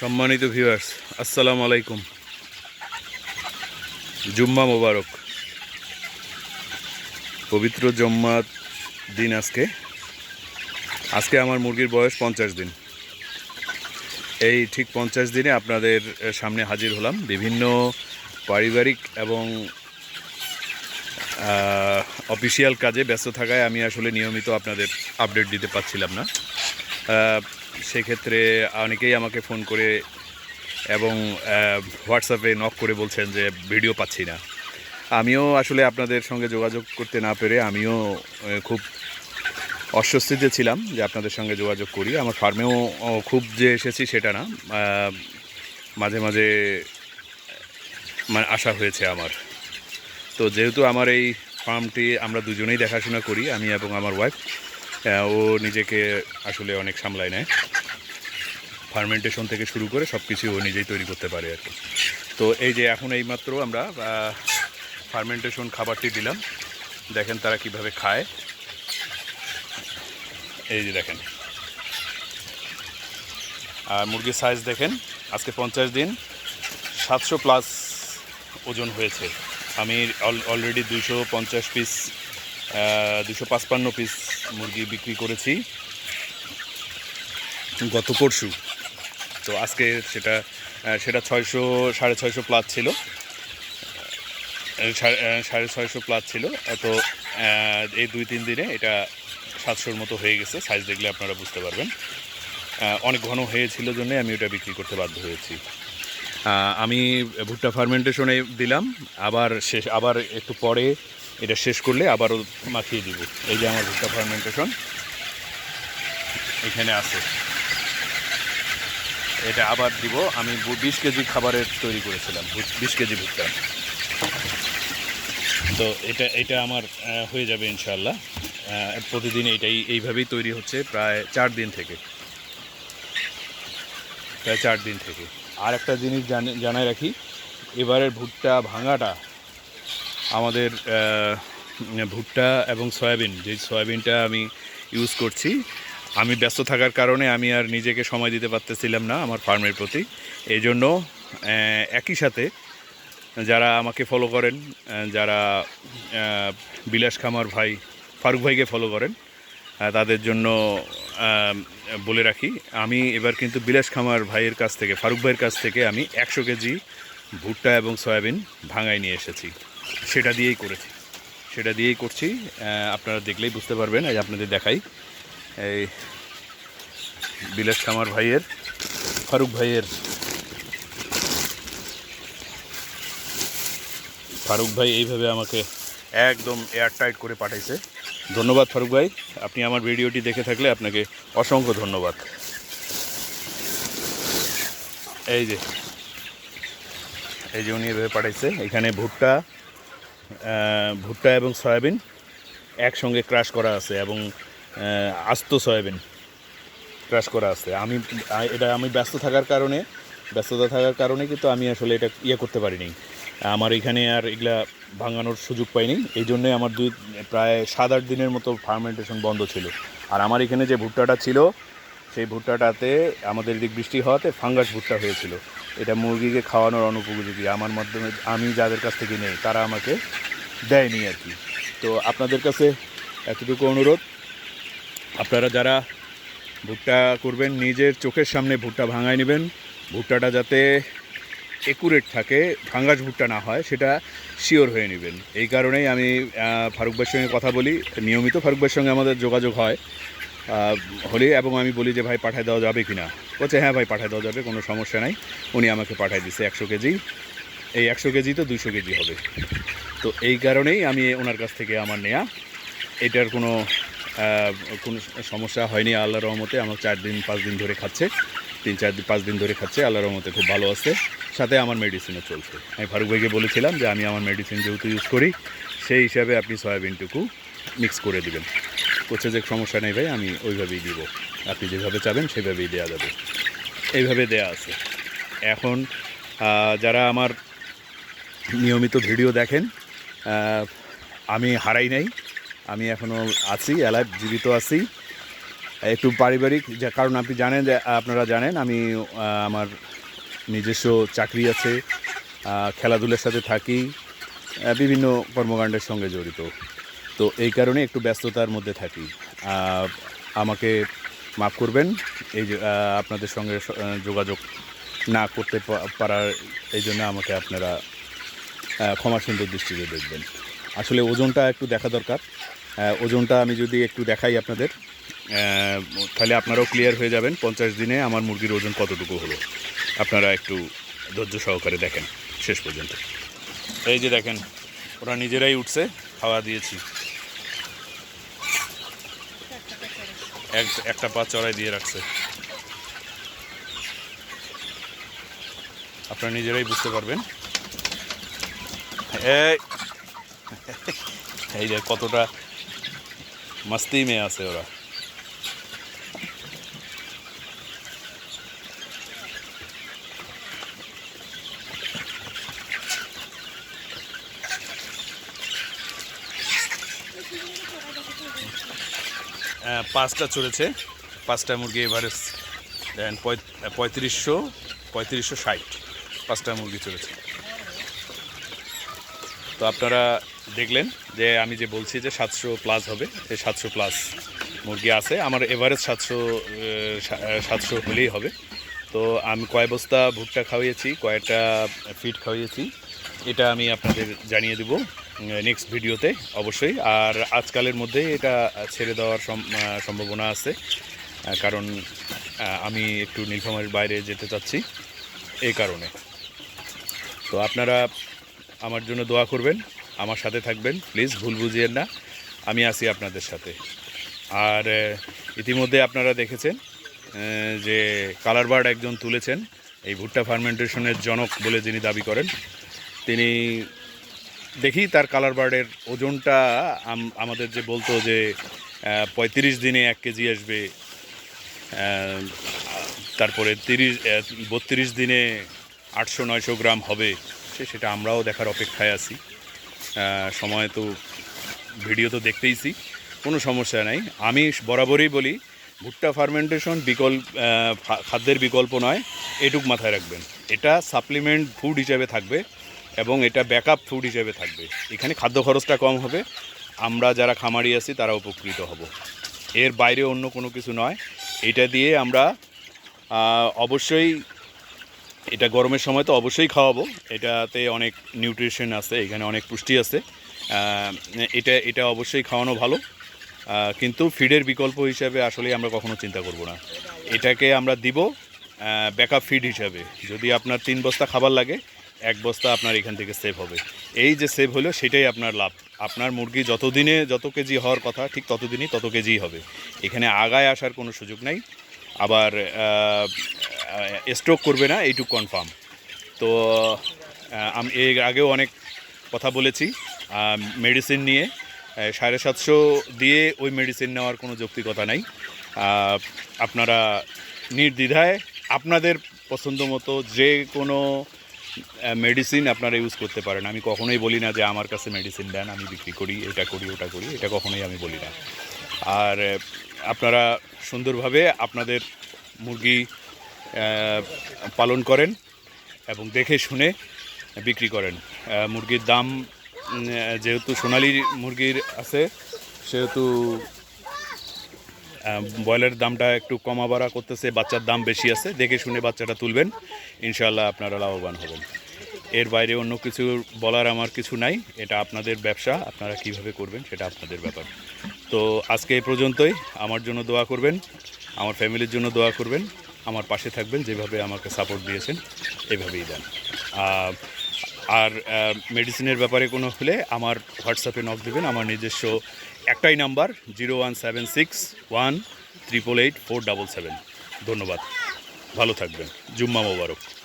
সম্মানিত ভিউয়ার্স আসসালামু আলাইকুম। জুম্মা মোবারক। পবিত্র জম্মার দিন আজকে। আজকে আমার মুরগির বয়স পঞ্চাশ দিন। এই ঠিক পঞ্চাশ দিনে আপনাদের সামনে হাজির হলাম। বিভিন্ন পারিবারিক এবং অফিসিয়াল কাজে ব্যস্ত থাকায় আমি আসলে নিয়মিত আপনাদের আপডেট দিতে পারছিলাম না। সেক্ষেত্রে অনেকেই আমাকে ফোন করে এবং হোয়াটসঅ্যাপে নক করে বলছেন যে ভিডিও পাচ্ছি না। আমিও আসলে আপনাদের সঙ্গে যোগাযোগ করতে না পেরে আমিও খুব অস্বস্তিতে ছিলাম যে আপনাদের সঙ্গে যোগাযোগ করি। আমার ফার্মেও খুব যে এসেছি সেটা না। মাঝে মাঝে মানে আশা হয়েছে আমার। তো যেহেতু আমার এই ফার্মটি আমরা দুজনেই দেখাশোনা করি, আমি এবং আমার ওয়াইফ ও নিজেকে আসলে অনেক সামলায় নেয়। ফার্মেন্টেশন থেকে শুরু করে সব কিছু ও নিজেই তৈরি করতে পারে আর কি। তো এই যে এখন এইমাত্র আমরা ফার্মেন্টেশন খাবারটি দিলাম। দেখেন তারা কীভাবে খায়। এই যে দেখেন। আর মুরগির সাইজ দেখেন, আজকে পঞ্চাশ দিন, সাতশো প্লাস ওজন হয়েছে। আমি অলরেডি দুশো পঞ্চাশ পিস দুশো পাঁচপান্ন পিস মুরগি বিক্রি করেছি গত পরশু। তো আজকে সেটা সেটা ছয়শো, সাড়ে ছয়শো প্লাস ছিল। সাড়ে ছয়শো প্লাস ছিল। তো এই দুই তিন দিনে এটা সাতশোর মতো হয়ে গেছে। সাইজ দেখলে আপনারা বুঝতে পারবেন। অনেক ঘন হয়েছিল জন্য আমি ওটা বিক্রি করতে বাধ্য হয়েছি। আমি ভুট্টা ফার্মেন্টেশনে দিলাম। আবার শেষ, আবার একটু পরে এটা শেষ করলে আবারও মাখিয়ে দিব। এই যে আমার ভুট্টা ফার্মেন্টেশন এখানে আছে। এটা আবার দিব। আমি বিশ কেজি খাবারের তৈরি করেছিলাম বিশ কেজি ভুট্টা। তো এটা এটা আমার হয়ে যাবে ইনশাল্লাহ প্রতিদিন এটাই এইভাবেই তৈরি হচ্ছে প্রায় চার দিন থেকে। প্রায় চার দিন থেকে। আর একটা জিনিস জানি- জানাই রাখি, এবারের ভুট্টা ভাঙাটা আমাদের ভুট্টা এবং সয়াবিন, যে সয়াবিনটা আমি ইউজ করছি, আমি ব্যস্ত থাকার কারণে আমি আর নিজেকে সময় দিতে পারতেছিলাম না আমার ফার্মের প্রতি। এই জন্য একই সাথে যারা আমাকে ফলো করেন যারা বিলাস খামার ভাই, ফারুক ভাইকে ফলো করেন তাদের জন্য বলে রাখি, আমি এবার কিন্তু বিলাস খামার ভাইয়ের কাছ থেকে, ফারুক ভাইয়ের কাছ থেকে আমি একশো কেজি ভুট্টা এবং সয়াবিন ভাঙায় নিয়ে এসেছি। সেটা দিয়েই করেছি। সেটা দিয়েই করছি। আপনারা দেখলেই বুঝতে পারবেন, এই আপনাদের দেখাই। এই বিলাস খামার ভাইয়ের, ফারুক ভাইয়ের, ফারুক ভাই এইভাবে আমাকে একদম এয়ারটাইট করে পাঠাইছে। ধন্যবাদ ফারুক ভাই, আপনি আমার ভিডিওটি দেখে থাকলে আপনাকে অসংখ্য ধন্যবাদ। এই যে এই যে উনি এভাবে পাঠাইছে। এখানে ভুট্টা ভুট্টা এবং সয়াবিন একসঙ্গে ক্রাশ করা আছে এবং আস্ত সয়াবিন ক্রাশ করা আছে। আমি, এটা আমি ব্যস্ত থাকার কারণে, ব্যস্ততা থাকার কারণে কিন্তু আমি আসলে এটা ইয়ে করতে পারিনি। আমার এখানে আর এগুলা ভাঙানোর সুযোগ পাইনি। এই জন্যই আমার দুই, প্রায় সাত আট দিনের মতো ফার্মেন্টেশন বন্ধ ছিল। আর আমার এখানে যে ভুট্টাটা ছিল, সেই ভুট্টাটাতে আমাদের এদিক বৃষ্টি হওয়াতে ফাঙ্গাস ভুট্টা হয়েছিল। এটা মুরগিকে খাওয়ানোর অনুপযোগী। আমার মাধ্যমে আমি যাদের কাছ থেকে নেই তারা আমাকে দেয়নি আর কি। তো আপনাদের কাছে এতটুকু অনুরোধ। আপনারা যারা ভুট্টা করবেন নিজের চোখের সামনে ভুট্টা ভাঙায় নেবেন। ভুট্টাটা যাতে একুরেট থাকে ফাঙ্গাস ভুট্টা না হয় সেটা শিওর হয়ে নেবেন। এই কারণেই আমি আহ, ফারুক ভাইয়ের সঙ্গে কথা বলি। নিয়মিত ফারুক ভাইয়ের সঙ্গে আমাদের যোগাযোগ হয়। হলে এবং আমি বলি যে, ভাই, পাঠায় দেওয়া যাবে কি না বলছে হ্যাঁ ভাই, পাঠায় দেওয়া যাবে, কোনো সমস্যা নাই। উনি আমাকে পাঠায় দিচ্ছে একশো কেজি। এই একশো কেজি তো দুশো কেজি হবে। তো এই কারণেই আমি ওনার কাছ থেকে আমার নেয়া। এটার কোনো কোনো সমস্যা হয়নি আল্লাহ রহমতে। আমার চার দিন, পাঁচ দিন ধরে খাচ্ছে। তিন, চার দিন পাঁচ দিন ধরে খাচ্ছে। আল্লাহ রহমতে খুব ভালো আছে। সাথে আমার মেডিসিনও চলছে। আমি ফারুক ভাইকে বলেছিলাম যে, আমি আমার মেডিসিন যেহেতু ইউজ করি, সেই হিসাবে আপনি সয়াবিনটুকু মিক্স করে দিবেন। বলছে যে সমস্যা নেই ভাই, আমি ওইভাবেই দিব। আপনি যেভাবে চাবেন সেভাবেই দেওয়া যাবে। এইভাবে দেয়া আছে। এখন যারা আমার নিয়মিত ভিডিও দেখেন আমি হারাই নাই। আমি এখনও আছি অ্যালাইভ জীবিত আছি। একটু পারিবারিক, যে, কারণ আপনি জানেন যে, আপনারা জানেন, আমি আমার নিজস্ব চাকরি আছে খেলাধুলার সাথে থাকি বিভিন্ন কর্মকাণ্ডের সঙ্গে জড়িত। তো এই কারণে একটু ব্যস্ততার মধ্যে থাকি। আমাকে মাফ করবেন, এই আপনাদের সঙ্গে যোগাযোগ না করতে পারার এই জন্য আমাকে আপনারা ক্ষমা সুন্দর দৃষ্টিতে দেখবেন। আসলে ওজনটা একটু দেখা দরকার। ওজনটা আমি যদি একটু দেখাই আপনাদের তাহলে আপনারাও ক্লিয়ার হয়ে যাবেন, পঞ্চাশ দিনে আমার মুরগির ওজন কতটুকু হলো। আপনারা একটু ধৈর্য সহকারে দেখেন, শেষ পর্যন্ত। এই যে দেখেন, ওরা নিজেরাই উঠছে, খাওয়া দিয়েছি। এক, একটা পা চড়াই দিয়ে রাখছে। আপনারা নিজেরাই বুঝতে পারবেন। এই এই যে কতটা মাস্তি মেয়ে আছে ওরা। পাঁচটা চড়েছে পাঁচটা মুরগি এবারে দেন পঁয়ত্রিশশো পঁয়ত্রিশশো ষাট পাঁচটা মুরগি চড়েছে তো আপনারা দেখলেন যে আমি যে বলছি যে সাতশো প্লাস হবে এই সাতশো প্লাস মুরগি আছে। আমার এভারেজ সাতশো সাতশো হলেই হবে। তো আমি কয় বস্তা ভুট্টা খাওয়িয়েছি কয়েকটা ফিট খাওয়িয়েছি এটা আমি আপনাদের জানিয়ে দেব। নেক্সট ভিডিওতে অবশ্যই। আর আজকালের মধ্যে এটা ছেড়ে দেওয়ার সম্ভাবনা আছে। কারণ আমি একটু নীলফামারীর বাইরে যেতে চাচ্ছি এই কারণে। তো আপনারা আমার জন্য দোয়া করবেন, আমার সাথে থাকবেন। প্লিজ ভুল বুঝিয়েন না, আমি আছি আপনাদের সাথে। আর ইতিমধ্যে আপনারা দেখেছেন যে কালার বার্ড একজন তুলেছেন, এই ভুট্টা ফার্মেন্টেশনের জনক বলে যিনি দাবি করেন, তিনি দেখি তার কালার বার্ডের ওজনটা আমাদের যে বলতো যে পঁয়ত্রিশ দিনে এক কেজি আসবে তারপরে তিরিশ বত্রিশ দিনে আটশো নয়শো গ্রাম হবে, সে সেটা আমরাও দেখার অপেক্ষায় আছি। সময় তো ভিডিও তো দেখতেইছি কোনো সমস্যা নাই। আমি বরাবরই বলি, ভুট্টা ফার্মেন্টেশন বিকল্প খাদ্যের বিকল্প নয়, এটুক মাথায় রাখবেন। এটা সাপ্লিমেন্ট ফুড হিসাবে থাকবে। এবং এটা ব্যাকআপ ফুড হিসেবে থাকবে। এখানে খাদ্য খরচটা কম হবে। আমরা যারা খামারি আছি, তারা উপকৃত হব। এর বাইরে অন্য কোনো কিছু নয়। এটা দিয়ে আমরা অবশ্যই এটা গরমের সময় তো অবশ্যই খাওয়াবো। এটাতে অনেক নিউট্রিশন আছে, এখানে অনেক পুষ্টি আছে। এটা এটা অবশ্যই খাওয়ানো ভালো। কিন্তু ফিডের বিকল্প হিসাবে আসলে আমরা কখনো চিন্তা করব না। এটাকে আমরা দিব ব্যাকআপ ফিড হিসাবে। যদি আপনার তিন বস্তা খাবার লাগে এক বস্তা আপনার এখান থেকে সেভ হবে। এই যে সেভ হলো, সেটাই আপনার লাভ। আপনার মুরগি যতদিনে যত কেজি হওয়ার কথা, ঠিক ততদিনই তত কেজিই হবে। এখানে আগায় আসার কোনো সুযোগ নাই। আবার স্ট্রোক করবে না, এইটুক কনফার্ম তো আমি এর আগেও অনেক কথা বলেছি মেডিসিন নিয়ে। সাড়ে সাতশো দিয়ে ওই মেডিসিন নেওয়ার কোনো যৌক্তিকতা নাই। আপনারা নির্দ্বিধায় আপনাদের পছন্দ মতো যে কোনো মেডিসিন আপনারা ইউজ করতে পারেন। আমি কখনোই বলি না যে আমার কাছে মেডিসিন দেন, আমি বিক্রি করি, এটা করি, ওটা করি, এটা কখনোই আমি বলি না। আর আপনারা সুন্দরভাবে আপনাদের মুরগি পালন করেন এবং দেখে শুনে বিক্রি করেন। মুরগির দাম যেহেতু সোনালি মুরগির আছে, সেহেতু আহ, ব্রয়লারের দামটা একটু কমা বাড়া করতেছে বাচ্চার দাম বেশি আছে। দেখে শুনে বাচ্চাটা তুলবেন ইনশাল্লাহ আপনারা লাভবান হবেন। এর বাইরে অন্য কিছু বলার আমার কিছু নাই এটা আপনাদের ব্যবসা আপনারা কীভাবে করবেন সেটা আপনাদের ব্যাপার। তো আজকে এই পর্যন্তই আমার জন্য দোয়া করবেন আমার ফ্যামিলির জন্য দোয়া করবেন আমার পাশে থাকবেন যেভাবে আমাকে সাপোর্ট দিয়েছেন এভাবেই দেন। আর মেডিসিনের ব্যাপারে কোনো হলে আমার হোয়াটসঅ্যাপে নক দেবেন আমার নিজস্ব একটাই number, zero one seven six one triple eight four double seven. ধন্যবাদ। ভালো থাকবেন। জুম্মা মোবারক।